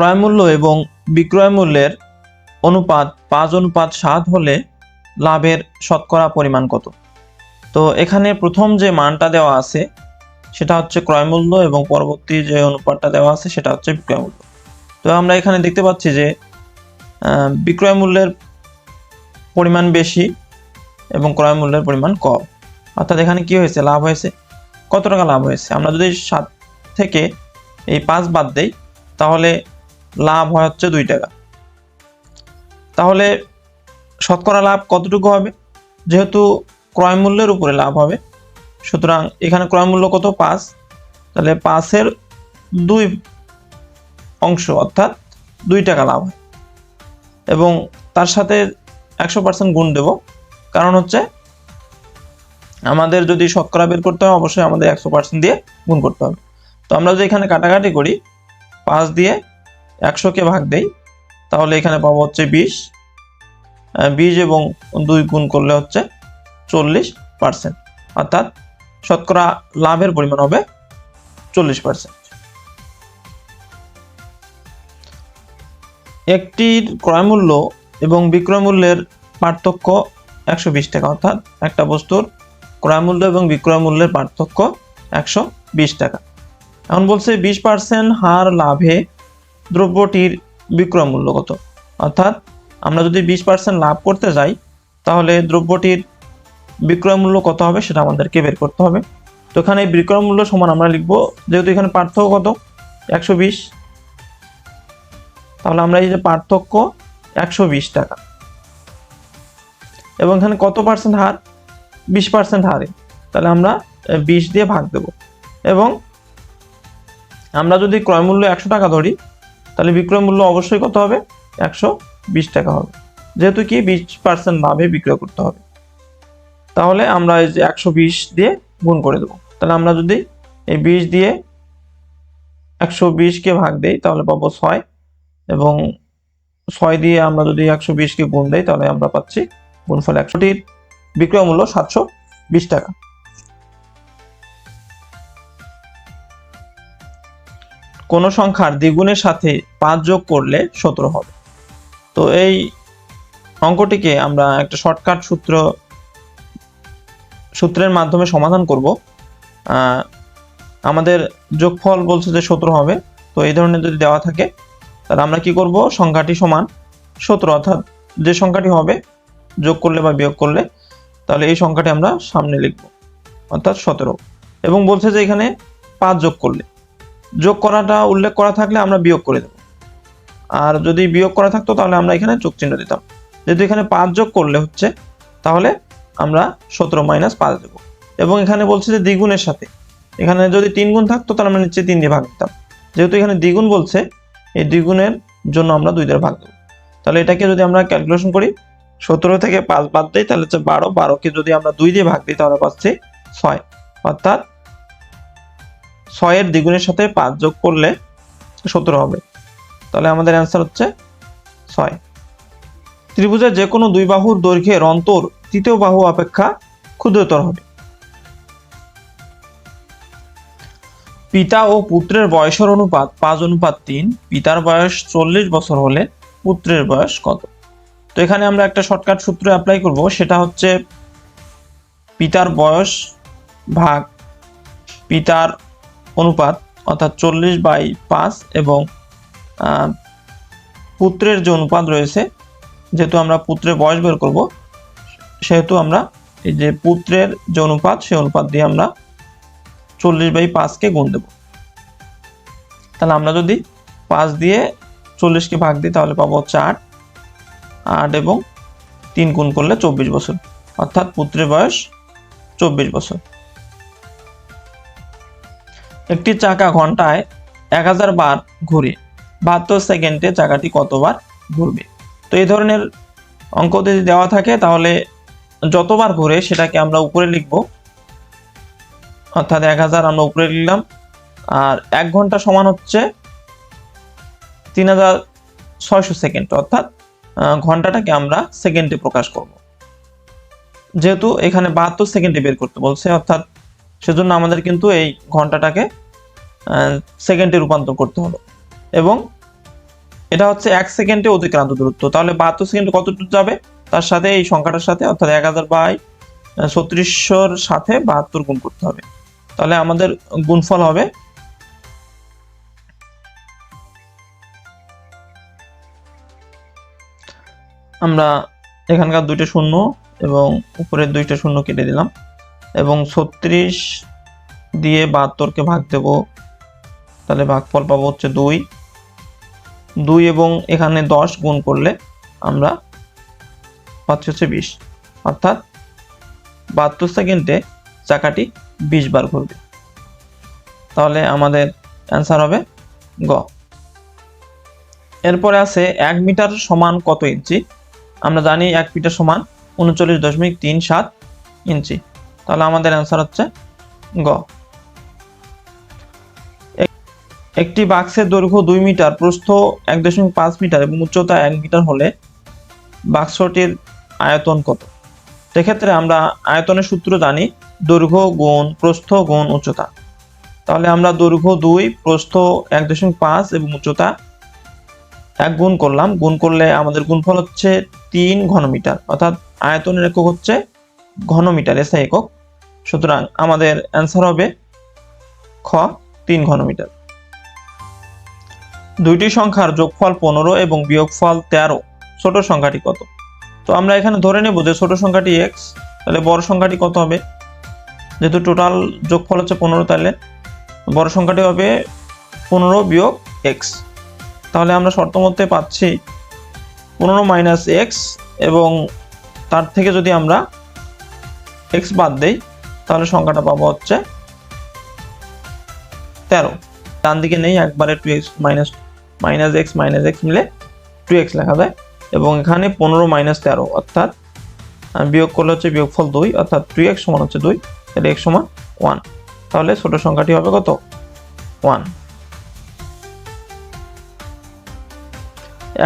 ক্রয় মূল্য এবং বিক্রয় মূল্যের অনুপাত পাঁচ অনুপাত সাত হলে লাভের শতকরা পরিমাণ কত? তো এখানে প্রথম যে মানটা দেওয়া আছে সেটা হচ্ছে ক্রয় মূল্য এবং পরবর্তী যে অনুপাতটা দেওয়া আছে সেটা হচ্ছে বিক্রয় মূল্য। তো আমরা এখানে দেখতে পাচ্ছি যে আহ, বিক্রয় মূল্যের পরিমাণ বেশি এবং ক্রয় মূল্যের পরিমাণ কম। অর্থাৎ এখানে কি হয়েছে? লাভ হয়েছে। কত টাকা লাভ হয়েছে? আমরা যদি সাত থেকে এই পাঁচ বাদ দেই তাহলে লাভ হয় হচ্ছে দুই টাকা। তাহলে শতকরা লাভ কতটুকু হবে? যেহেতু ক্রয় মূল্যের উপরে লাভ হবে, সুতরাং এখানে ক্রয় মূল্য কত? পাঁচ। তাহলে পাঁচের দুই অংশ অর্থাৎ দুই টাকা লাভ হয়। এবং তার সাথে একশো পার্সেন্ট গুণ দেব। কারণ হচ্ছে আমাদের যদি শতকরা বের করতে হয়, অবশ্যই আমাদের একশো পার্সেন্ট দিয়ে গুণ করতে হবে। তো আমরা যদি এখানে কাটাকাটি করি, পাঁচ দিয়ে একশোকে ভাগ দেই, তাহলে এখানে পাবো হচ্ছে বিশ। বিশ এবং দুই গুণ করলে হচ্ছে চল্লিশ পার্সেন্ট অর্থাৎ শতকরা লাভের পরিমাণ হবে চল্লিশ পার্সেন্ট একটির ক্রয় মূল্য এবং বিক্রয় মূল্যের পার্থক্য একশো বিশ টাকা। অর্থাৎ একটা বস্তুর ক্রয় মূল্য এবং বিক্রয় মূল্যের পার্থক্য একশো বিশ টাকা। এখন বলছে বিশ পার্সেন্ট হার লাভে দ্রব্যটির বিক্রয় মূল্য কত? অর্থাৎ আমরা যদি বিশ পার্সেন্ট লাভ করতে যাই, তাহলে দ্রব্যটির বিক্রয় মূল্য কত হবে সেটা আমাদেরকে বের করতে হবে। তো এখানে বিক্রয় মূল্য সমান আমরা লিখব, যেহেতু এখানে পার্থক্য কত? একশো বিশ। তাহলে আমরা এই যে পার্থক্য, একশো বিশ টাকা। এবং এখানে কত পার্সেন্ট হার? বিশ পার্সেন্ট হারে। তাহলে আমরা বিশ দিয়ে ভাগ দেব। এবং আমরা যদি ক্রয় মূল্য একশো টাকা ধরি তাহলে বিক্রয় মূল্য অবশ্যই কত হবে? একশো বিশ টাকা হবে। যেহেতু কি বিশ পার্সেন্ট লাভে বিক্রয় করতে হবে। তাহলে আমরা এই যে একশো বিশ দিয়ে গুণ করে দেবো। তাহলে আমরা যদি এই বিশ দিয়ে একশো বিশকে ভাগ দেই, তাহলে পাবো ছয়। এবং ছয় দিয়ে আমরা যদি একশো বিশকে গুণ দেই, তাহলে আমরা পাচ্ছি গুণফল একশোটির বিক্রয় মূল্য সাতশো বিশ টাকা। কোন সংখ্যার দ্বিগুণের সাথে পাঁচ যোগ করলে সতেরো হবে। তো এই অঙ্কটিকে আমরা একটা শর্টকাট সূত্র, সূত্রের মাধ্যমে সমাধান করব। আমাদের যোগফল বলছে যে সতেরো হবে। তো এই ধরনের যদি দেওয়া থাকে, তাহলে আমরা কি করব? সংখ্যাটি সমান সতেরো, অর্থাৎ যে সংখ্যাটি হবে, যোগ করলে বা বিয়োগ করলে, তাহলে এই সংখ্যাটি আমরা সামনে লিখব, অর্থাৎ সতেরো। এবং বলছে যে এখানে পাঁচ যোগ করলে। যোগ করাটা উল্লেখ করা থাকলে আমরা বিয়োগ করে দেব। আর যদি বিয়োগ করা থাকতো তাহলে আমরা এখানে যোগ চিহ্ন দিতাম। যেহেতু এখানে পাঁচ যোগ করলে হচ্ছে, তাহলে আমরা সতেরো মাইনাস পাঁচ দেবো। এবং এখানে বলছে যে দ্বিগুণের সাথে। এখানে যদি তিন গুণ থাকতো তাহলে আমরা নিচে তিন দিয়ে ভাগ দিতাম। যেহেতু এখানে দ্বিগুণ বলছে, এই দ্বিগুণের জন্য আমরা দুই দিয়ে ভাগ দেবো। তাহলে এটাকে যদি আমরা ক্যালকুলেশন করি, সতেরো থেকে পাঁচ বাদ দিই, তাহলে হচ্ছে বারো। বারোকে যদি আমরা দুই দিয়ে ভাগ দিই, তাহলে পাচ্ছি ছয়। অর্থাৎ ছয়ের দ্বিগুণের সাথে পাঁচ যোগ করলে সতেরো হবে। তাহলে আমাদের অ্যান্সার হচ্ছে ছয়। ত্রিভুজের যে কোনো দুই বাহুর দৈর্ঘ্যের অন্তর তৃতীয় বাহু অপেক্ষা ক্ষুদ্রতর হবে। পিতা ও পুত্রের বয়সের অনুপাত পাঁচ অনুপাত তিন, পিতার বয়স চল্লিশ বছর হলে পুত্রের বয়স কত? তো এখানে আমরা একটা শর্টকাট সূত্র অ্যাপ্লাই করব, সেটা হচ্ছে পিতার বয়স ভাগ পিতার অনুপাত, অর্থাৎ চল্লিশ বাই পাঁচ এবং পুত্রের যে অনুপাত রয়েছে, যেহেতু আমরা পুত্রের বয়স বের করব, সেহেতু আমরা এই যে পুত্রের যে অনুপাত, সেই অনুপাত দিয়ে আমরা চল্লিশ বাই পাঁচকে গুণ দেব। তাহলে আমরা যদি পাঁচ দিয়ে চল্লিশকে ভাগ দিই, তাহলে পাবো আট। আট এবং তিন গুণ করলে চব্বিশ বছর, অর্থাৎ পুত্রের বয়স চব্বিশ বছর। একটি চাকা ঘন্টায় এক হাজার বার ঘুরে। বাহাত্তর সেকেন্ডে চাকাটি কতবার ঘুরবে? তো এই ধরনের অঙ্ক যদি দেওয়া থাকে, তাহলে যতবার ঘুরে সেটাকে আমরা উপরে লিখব। অর্থাৎ এক হাজার আমরা উপরে লিখলাম। আর এক ঘণ্টা সমান হচ্ছে তিন হাজার ছয়শো সেকেন্ড। অর্থাৎ ঘন্টাটাকে আমরা সেকেন্ডে প্রকাশ করব। যেহেতু এখানে বাহাত্তর সেকেন্ডে বের করতে বলছে, অর্থাৎ সেজন্য আমাদের কিন্তু এই ঘন্টাটাকে সেকেন্ডে রূপান্তর করতে হলো। এবং এটা হচ্ছে এক সেকেন্ডে অতিক্রান্ত দূরত্ব। তাহলে বাহাত্তর সেকেন্ডে কত দূর যাবে? তার সাথে এই সংখ্যাটার সাথে অর্থাৎ এক হাজার বাই ছত্রিশশোর সাথে বাহাত্তর গুণ করতে হবে। তাহলে আমাদের গুণফল হবে আমরা এখানকার দুইটা শূন্য এবং উপরের দুইটা শূন্য কেটে দিলাম। এবং ছত্রিশ দিয়ে বাহাত্তরকে ভাগ দেব তাহলে ভাগফল পাবো হচ্ছে দুই। দুই এবং এখানে দশ গুণ করলে আমরা পাচ্ছি হচ্ছে বিশ। অর্থাৎ বাহাত্তর সেকেন্ডে চাকাটি বিশ বার ঘুরবে। তাহলে আমাদের অ্যান্সার হবে গ। এরপরে আছে এক মিটার সমান কত ইঞ্চি? আমরা জানি এক মিটার সমান উনচল্লিশ দশমিক তিন সাত ইঞ্চি। তাহলে আমাদের অ্যান্সার হচ্ছে গ। একটি বাক্সের দৈর্ঘ্য দুই মিটার, প্রস্থ এক দশমিক পাঁচ মিটার এবং উচ্চতা এক মিটার হলে বাক্সটির আয়তন কত? সেক্ষেত্রে আমরা আয়তনের সূত্র জানি, দৈর্ঘ্য গুণ প্রস্থ গুণ উচ্চতা। তাহলে আমরা দৈর্ঘ্য দুই, প্রস্থ এক দশমিক পাঁচ এবং উচ্চতা এক গুণ করলাম। গুণ করলে আমাদের গুণফল হচ্ছে তিন ঘনমিটার, অর্থাৎ আয়তনের একক হচ্ছে ঘনমিটার এসআই একক। সুতরাং আমাদের অ্যান্সার হবে খ, তিন ঘনমিটার। দুইটি সংখ্যার যোগফল পনেরো এবং বিয়োগফল তেরো। ছোট সংখ্যাটি কত? তো আমরা এখানে ধরে নেব যে ছোট সংখ্যাটি এক্স তাহলে বড় সংখ্যাটি কত হবে? যেহেতু টোটাল যোগফল হচ্ছে পনেরো, তাহলে বড় সংখ্যাটি হবে পনেরো বিয়োগ এক্স তাহলে আমরা শর্ত মধ্যে পাচ্ছি পনেরো মাইনাস এক্স এবং তার থেকে যদি আমরা এক্স বাদ দেই, তাহলে সংখ্যাটা পাবো হচ্ছে তেরো। ডান দিকে নেই, একবারে two X minus minus X minus X মিলে টু এক্স লেখা যায়। এবং এখানে পনেরো মাইনাস তেরো, অর্থাৎ বিয়োগ করলে হচ্ছে বিয়োগফল দুই, অর্থাৎ টু এক্স সমান হচ্ছে দুই, তাহলে এক্স সমান ওয়ান তাহলে ছোট সংখ্যাটি হবে কত? ওয়ান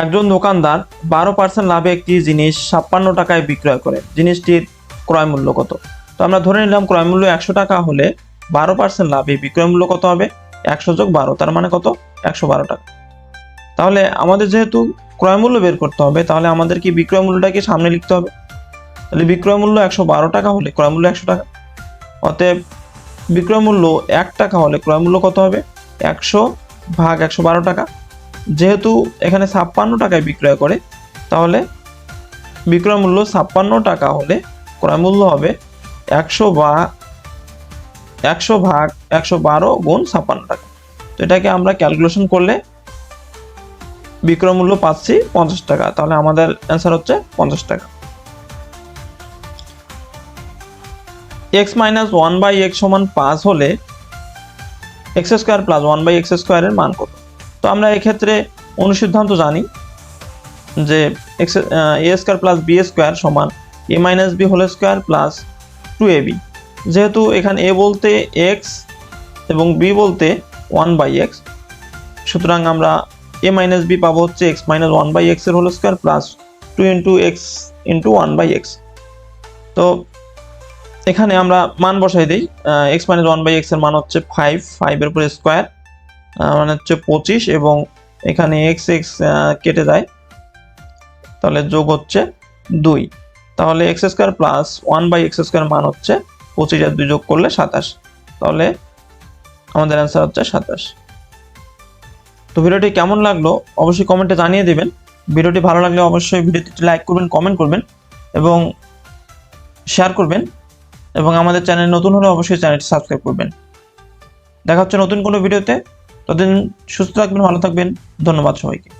একজন দোকানদার বারো পার্সেন্ট লাভে একটি জিনিস ছাপ্পান্ন টাকায় বিক্রয় করে। জিনিসটির ক্রয় মূল্য কত? তো আমরা ধরে নিলাম ক্রয় মূল্য একশো টাকা হলে বারো পার্সেন্ট লাভে বিক্রয় মূল্য কত হবে? একশো যোগ বারো, তার মানে কত? একশো বারো টাকা। তাহলে আমাদের যেহেতু ক্রয় মূল্য বের করতে হবে, তাহলে আমাদের কি বিক্রয় মূল্যটাকে সামনে লিখতে হবে? তাহলে বিক্রয় মূল্য একশো বারো টাকা হলে ক্রয় মূল্য একশো টাকা। অতএব বিক্রয় মূল্য এক টাকা হলে ক্রয় মূল্য কত হবে? একশো ভাগ একশো বারো টাকা। যেহেতু এখানে ছাপ্পান্ন টাকায় বিক্রয় করে, তাহলে বিক্রয় মূল্য ছাপ্পান্ন টাকা হলে ক্রয় মূল্য হবে একশো বা একশো ভাগ একশো বারো গুণ ছাপ্পান্ন টাকা। তো এটাকে আমরা ক্যালকুলেশন করলে বিক্রয় মূল্য পাচ্ছি পঞ্চাশ টাকা। তাহলে আমাদের অ্যান্সার হচ্ছে পঞ্চাশ টাকা। X minus one by X সমান পাঁচ হলে X square plus one by X স্কোয়ারের মান কত? তো আমরা এক্ষেত্রে অনুসিদ্ধান্ত জানি যে X A square plus B square সমান A minus B whole square plus two A B যেহেতু এখানে এ বলতে এক্স এবং বি বলতে ওয়ান বাই এক্স সুতরাং আমরা এ মাইনাস বি পাবো হচ্ছে এক্স মাইনাস ওয়ান বাই এক্সের whole square plus two into X into one by X তো এখানে আমরা মান বসাই দিই। এক্স মাইনাস ওয়ান বাই এক্সের মান হচ্ছে ফাইভ ফাইভের উপরে স্কোয়ার মানে হচ্ছে পঁচিশ এবং এখানে এক্স এক্স কেটে যায়। তাহলে যোগ হচ্ছে দুই। তাহলে X square plus one by X square মান হচ্ছে পঁচিশ আর দুই যোগ করলে সাতাশ। তাহলে আমাদের অ্যান্সার হচ্ছে সাতাশ। তো ভিডিওটি কেমন লাগল অবশ্যই কমেন্টে জানিয়ে দেবেন। ভিডিওটি ভালো লাগলে অবশ্যই ভিডিওটি লাইক করবেন কমেন্ট করবেন এবং শেয়ার করবেন এবং আমাদের চ্যানেল নতুন হলে অবশ্যই চ্যানেলটি সাবস্ক্রাইব করবেন। দেখা হচ্ছে নতুন কোনো ভিডিওতে। ততদিন সুস্থ থাকবেন, ভালো থাকবেন। ধন্যবাদ সবাইকে।